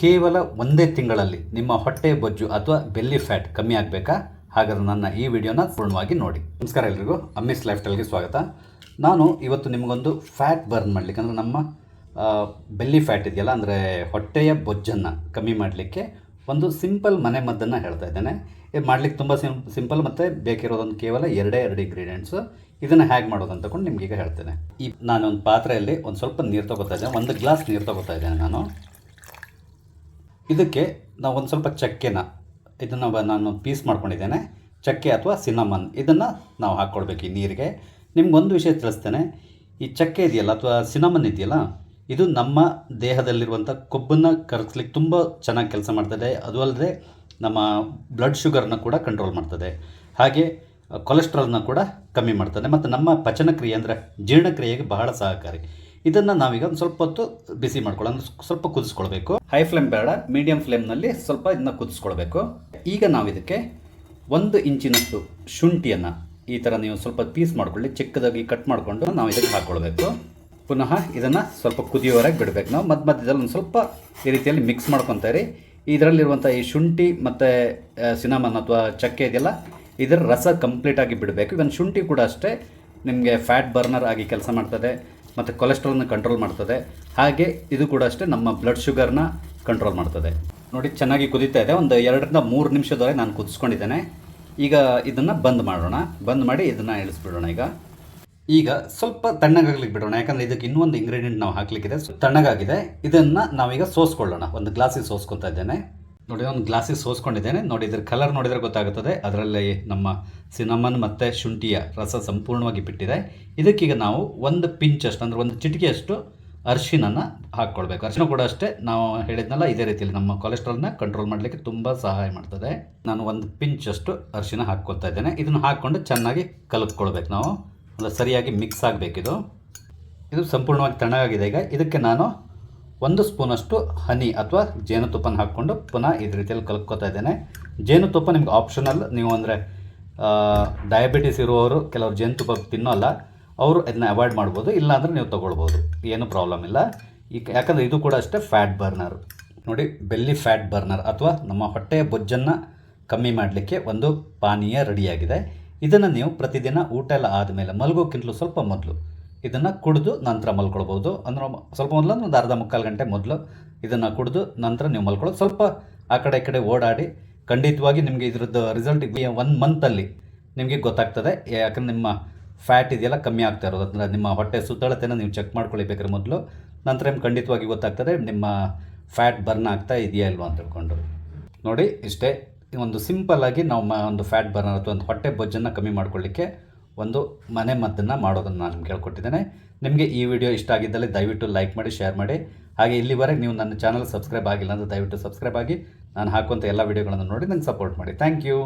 ಕೇವಲ ಒಂದೇ ತಿಂಗಳಲ್ಲಿ ನಿಮ್ಮ ಹೊಟ್ಟೆ ಬೊಜ್ಜು ಅಥವಾ ಬೆಲ್ಲಿ ಫ್ಯಾಟ್ ಕಮ್ಮಿ ಆಗಬೇಕಾ? ಹಾಗಾದ್ರೆ ನನ್ನ ಈ ವಿಡಿಯೋನ ಪೂರ್ಣವಾಗಿ ನೋಡಿ. ನಮಸ್ಕಾರ ಎಲ್ರಿಗೂ. ಅಮ್ಮಿಸ್ ಲೈಫ್ ಸ್ಟೈಲ್ಗೆ ಸ್ವಾಗತ. ನಾನು ಇವತ್ತು ನಿಮಗೊಂದು ಫ್ಯಾಟ್ ಬರ್ನ್ ಮಾಡಲಿಕ್ಕೆ, ಅಂದರೆ ನಮ್ಮ ಬೆಲ್ಲಿ ಫ್ಯಾಟ್ ಇದೆಯಲ್ಲ, ಅಂದರೆ ಹೊಟ್ಟೆಯ ಬೊಜ್ಜನ್ನು ಕಮ್ಮಿ ಮಾಡಲಿಕ್ಕೆ ಒಂದು ಸಿಂಪಲ್ ಮನೆ ಮದ್ದನ್ನು ಹೇಳ್ತಾ ಇದ್ದೇನೆ. ಇದು ಮಾಡ್ಲಿಕ್ಕೆ ತುಂಬ ಸಿಂ ಸಿಂಪಲ್ ಮತ್ತು ಬೇಕಿರೋದೊಂದು ಕೇವಲ ಎರಡೇ ಎರಡು ಇಂಗ್ರೀಡಿಯೆಂಟ್ಸು ಇದನ್ನು ಹೇಗೆ ಮಾಡೋದು ಅಂತ ನಿಮ್ಗೆ ಈಗ ಹೇಳ್ತೇನೆ. ಈ ನಾನು ಒಂದು ಪಾತ್ರೆಯಲ್ಲಿ ಒಂದು ಸ್ವಲ್ಪ ನೀರು ತಗೋತಾ ಇದ್ದೇನೆ. ಒಂದು ಗ್ಲಾಸ್ ನೀರು ತಗೋತಾ ಇದ್ದೇನೆ ನಾನು. ಇದಕ್ಕೆ ನಾವು ಒಂದು ಸ್ವಲ್ಪ ಚಕ್ಕೆನ, ಇದನ್ನು ನಾನು ಪೀಸ್ ಮಾಡ್ಕೊಂಡಿದ್ದೇನೆ. ಚಕ್ಕೆ ಅಥವಾ ಸಿನಮನ್ ಇದನ್ನು ನಾವು ಹಾಕ್ಕೊಳ್ಬೇಕು ಈ ನೀರಿಗೆ. ನಿಮ್ಗೊಂದು ವಿಷಯ ತಿಳಿಸ್ತೇನೆ. ಈ ಚಕ್ಕೆ ಇದೆಯಲ್ಲ, ಅಥವಾ ಸಿನಮನ್ ಇದೆಯಲ್ಲ, ಇದು ನಮ್ಮ ದೇಹದಲ್ಲಿರುವಂಥ ಕೊಬ್ಬನ್ನು ಕರಗಿಸ್ಲಿಕ್ಕೆ ತುಂಬ ಚೆನ್ನಾಗಿ ಕೆಲಸ ಮಾಡ್ತದೆ. ಅದು ಅಲ್ಲದೆ ನಮ್ಮ ಬ್ಲಡ್ ಶುಗರ್ನ ಕೂಡ ಕಂಟ್ರೋಲ್ ಮಾಡ್ತದೆ. ಹಾಗೆ ಕೊಲೆಸ್ಟ್ರಾಲ್ನ ಕೂಡ ಕಮ್ಮಿ ಮಾಡ್ತದೆ. ಮತ್ತು ನಮ್ಮ ಪಚನಕ್ರಿಯೆ ಅಂದರೆ ಜೀರ್ಣಕ್ರಿಯೆಗೆ ಬಹಳ ಸಹಕಾರಿ. ಇದನ್ನು ನಾವೀಗ ಒಂದು ಸ್ವಲ್ಪ ಹೊತ್ತು ಬಿಸಿ ಮಾಡ್ಕೊಳ್ಳೋ ಅಂದ್ರೆ ಸ್ವಲ್ಪ ಕುದಿಸ್ಕೊಳ್ಬೇಕು. ಹೈ ಫ್ಲೇಮ್ ಬೇಡ ಮೀಡಿಯಂ ಫ್ಲೇಮ್ನಲ್ಲಿ ಸ್ವಲ್ಪ ಇದನ್ನ ಕುದಿಸ್ಕೊಳ್ಬೇಕು. ಈಗ ನಾವು ಇದಕ್ಕೆ ಒಂದು ಇಂಚಿನಷ್ಟು ಶುಂಠಿಯನ್ನು ಈ ಥರ ನೀವು ಸ್ವಲ್ಪ ಪೀಸ್ ಮಾಡ್ಕೊಳ್ಳಿ, ಚಿಕ್ಕದಾಗಿ ಕಟ್ ಮಾಡಿಕೊಂಡು ನಾವು ಇದಕ್ಕೆ ಹಾಕ್ಕೊಳ್ಬೇಕು ಪುನಃ ಇದನ್ನು ಸ್ವಲ್ಪ ಕುದಿಯೋವರೆಗೆ ಬಿಡಬೇಕು ನಾವು. ಮಧ್ಯ ಮಧ್ಯದಲ್ಲಿ ಒಂದು ಸ್ವಲ್ಪ ಈ ರೀತಿಯಲ್ಲಿ ಮಿಕ್ಸ್ ಮಾಡ್ಕೊತಾರೆ ಇದರಲ್ಲಿರುವಂಥ ಈ ಶುಂಠಿ ಮತ್ತು ಸಿನಮನ್ ಅಥವಾ ಚಕ್ಕೆ ಇದೆಯಲ್ಲ ಇದರ ರಸ ಕಂಪ್ಲೀಟಾಗಿ ಬಿಡಬೇಕು. ಇವನ್ ಶುಂಠಿ ಕೂಡ ಅಷ್ಟೇ ನಿಮಗೆ ಫ್ಯಾಟ್ ಬರ್ನರ್ ಆಗಿ ಕೆಲಸ ಮಾಡ್ತದೆ. ಮತ್ತು ಕೊಲೆಸ್ಟ್ರಾಲ್ನ ಕಂಟ್ರೋಲ್ ಮಾಡ್ತದೆ. ಹಾಗೆ ಇದು ಕೂಡ ಅಷ್ಟೇ ನಮ್ಮ ಬ್ಲಡ್ ಶುಗರ್ನ ಕಂಟ್ರೋಲ್ ಮಾಡ್ತದೆ. ನೋಡಿ, ಚೆನ್ನಾಗಿ ಕುದೀತಾ ಇದೆ. ಒಂದು ಎರಡರಿಂದ ಮೂರು ನಿಮಿಷದವರೆಗೆ ನಾನು ಕುದಿಸ್ಕೊಂಡಿದ್ದೇನೆ. ಈಗ ಇದನ್ನು ಬಂದ್ ಮಾಡೋಣ. ಬಂದ್ ಮಾಡಿ ಇದನ್ನು ಇಳಿಸ್ಬಿಡೋಣ ಈಗ. ಈಗ ಸ್ವಲ್ಪ ತಣ್ಣಗಾಗ್ಲಿಕ್ಕೆ ಬಿಡೋಣ. ಯಾಕಂದರೆ ಇದಕ್ಕೆ ಇನ್ನೂ ಒಂದು ಇಂಗ್ರೀಡಿಯೆಂಟ್ ನಾವು ಹಾಕ್ಲಿಕ್ಕಿದೆ. ತಣ್ಣಗಾಗಿದೆ. ಇದನ್ನು ನಾವೀಗ ಸೋಸ್ಕೊಳ್ಳೋಣ. ಒಂದು ಗ್ಲಾಸಿಗೆ ಸೋಸ್ಕೊತಾ ಇದ್ದೇನೆ. ನೋಡಿ, ಒಂದು ಗ್ಲಾಸಿಗೆ ಸೋಸ್ಕೊಂಡಿದ್ದೇನೆ. ನೋಡಿ, ಇದ್ರ ಕಲರ್ ನೋಡಿದರೆ ಗೊತ್ತಾಗುತ್ತದೆ. ಅದರಲ್ಲಿ ನಮ್ಮ ಸಿನಮನ್ ಮತ್ತು ಶುಂಠಿಯ ರಸ ಸಂಪೂರ್ಣವಾಗಿ ಬಿಟ್ಟಿದೆ. ಇದಕ್ಕೀಗ ನಾವು ಒಂದು ಪಿಂಚಷ್ಟು ಅಂದರೆ ಒಂದು ಚಿಟಿಕೆಯಷ್ಟು ಅರಿಶಿನನ್ನು ಹಾಕ್ಕೊಳ್ಬೇಕು. ಅರಿಶಿನ ಕೂಡ ಅಷ್ಟೇ. ನಾವು ಹೇಳಿದ್ನಲ್ಲ, ಇದೇ ರೀತಿಯಲ್ಲಿ ನಮ್ಮ ಕೊಲೆಸ್ಟ್ರಾಲ್ನ ಕಂಟ್ರೋಲ್ ಮಾಡಲಿಕ್ಕೆ ತುಂಬ ಸಹಾಯ ಮಾಡ್ತದೆ. ನಾನು ಒಂದು ಪಿಂಚಷ್ಟು ಅರಿಶಿನ ಹಾಕ್ಕೊಳ್ತಾ ಇದ್ದೇನೆ. ಇದನ್ನು ಹಾಕ್ಕೊಂಡು ಚೆನ್ನಾಗಿ ಕಲಿತ್ಕೊಳ್ಬೇಕು ನಾವು. ಅಂದರೆ ಸರಿಯಾಗಿ ಮಿಕ್ಸ್ ಆಗಬೇಕಿದು. ಇದು ಸಂಪೂರ್ಣವಾಗಿ ತಣ್ಣಗಾಗಿದೆ ಈಗ. ಇದಕ್ಕೆ ನಾನು ಒಂದು ಸ್ಪೂನಷ್ಟು ಹನಿ ಅಥವಾ ಜೇನುತುಪ್ಪನ ಹಾಕ್ಕೊಂಡು ಪುನಃ ಇದು ರೀತಿಯಲ್ಲಿ ಕಲ್ಕೋತಾ ಇದ್ದೇನೆ. ಜೇನುತುಪ್ಪ ನಿಮ್ಗೆ ಆಪ್ಷನಲ್ ನೀವು ಅಂದರೆ ಡಯಾಬಿಟಿಸ್ ಇರುವವರು, ಕೆಲವರು ಜೇನುತುಪ್ಪ ತಿನ್ನೋಲ್ಲ, ಅವರು ಇದನ್ನ ಅವಾಯ್ಡ್ ಮಾಡ್ಬೋದು, ಇಲ್ಲಾಂದರೆ ನೀವು ತೊಗೊಳ್ಬೋದು. ಏನು ಪ್ರಾಬ್ಲಮ್ ಇಲ್ಲ. ಈ ಯಾಕಂದರೆ ಇದು ಕೂಡ ಅಷ್ಟೇ ಫ್ಯಾಟ್ ಬರ್ನರ್ ನೋಡಿ ಬೆಲ್ಲಿ ಫ್ಯಾಟ್ ಬರ್ನರ್ ಅಥವಾ ನಮ್ಮ ಹೊಟ್ಟೆಯ ಬೊಜ್ಜನ್ನು ಕಮ್ಮಿ ಮಾಡಲಿಕ್ಕೆ ಒಂದು ಪಾನೀಯ ರೆಡಿಯಾಗಿದೆ ಇದನ್ನು ನೀವು ಪ್ರತಿದಿನ ಊಟ ಎಲ್ಲ ಆದಮೇಲೆ ಮಲಗೋಕ್ಕಿಂತಲೂ ಸ್ವಲ್ಪ ಮೊದಲು ಇದನ್ನು ಕುಡಿದು ನಂತರ ಮಲ್ಕೊಳ್ಬೋದು. ಅಂದ್ರೆ ಸ್ವಲ್ಪ ಮೊದಲು ಒಂದು ಅರ್ಧ ಮುಕ್ಕಾಲು ಗಂಟೆ ಮೊದಲು ಇದನ್ನು ಕುಡಿದು ನಂತರ ನೀವು ಮಲ್ಕೊಳ್ಳೋದು ಸ್ವಲ್ಪ ಆ ಕಡೆ ಈ ಕಡೆ ಓಡಾಡಿ ಖಂಡಿತವಾಗಿ ನಿಮಗೆ ಇದರದ್ದು ರಿಸಲ್ಟ್ ಒನ್ ಮಂತಲ್ಲಿ ನಿಮಗೆ ಗೊತ್ತಾಗ್ತದೆ. ಯಾಕಂದ್ರೆ ನಿಮ್ಮ ಫ್ಯಾಟ್ ಇದೆಯಲ್ಲ ಕಮ್ಮಿ ಆಗ್ತಾ ಇರೋದು. ಅಂದರೆ ನಿಮ್ಮ ಹೊಟ್ಟೆ ಸುತ್ತಳತೆನ ನೀವು ಚೆಕ್ ಮಾಡ್ಕೊಳ್ಳಿ ಬೇಕಾದ್ರೆ ಮೊದಲು ನಂತರ ನಿಮ್ಗೆ ಖಂಡಿತವಾಗಿ ಗೊತ್ತಾಗ್ತದೆ ನಿಮ್ಮ ಫ್ಯಾಟ್ ಬರ್ನ್ ಆಗ್ತಾ ಇದೆಯಾ ಇಲ್ವಾ ಅಂತ ತಿಳ್ಕೊಂಡು. ನೋಡಿ ಇಷ್ಟೇ. ಒಂದು ಸಿಂಪಲ್ ಆಗಿ ನಾವು ಒಂದು ಫ್ಯಾಟ್ ಬರ್ನ್ ಅಥವಾ ಒಂದು ಹೊಟ್ಟೆ ಬೊಜ್ಜನ್ನು ಕಮ್ಮಿ ಮಾಡ್ಕೊಳ್ಳಿಕ್ಕೆ ಒಂದು ಮನೆ ಮದ್ದನ್ನು ಮಾಡೋದನ್ನು ನಾನು ನಿಮ್ಗೆ ಹೇಳ್ಕೊಟ್ಟಿದ್ದೇನೆ. ನಿಮಗೆ ಈ ವಿಡಿಯೋ ಇಷ್ಟ ಆಗಿದ್ದಲ್ಲಿ ದಯವಿಟ್ಟು ಲೈಕ್ ಮಾಡಿ, ಶೇರ್ ಮಾಡಿ. ಹಾಗೆ ಇಲ್ಲಿವರೆಗೆ ನೀವು ನನ್ನ ಚಾನಲ್ ಸಬ್ಸ್ಕ್ರೈಬ್ ಆಗಿಲ್ಲ ಅಂದರೆ ದಯವಿಟ್ಟು ಸಬ್ಸ್ಕ್ರೈಬ್ ಆಗಿ. ನಾನು ಹಾಕುವಂಥ ಎಲ್ಲ ವಿಡಿಯೋಗಳನ್ನು ನೋಡಿ ನಂಗೆ ಸಪೋರ್ಟ್ ಮಾಡಿ. Thank you.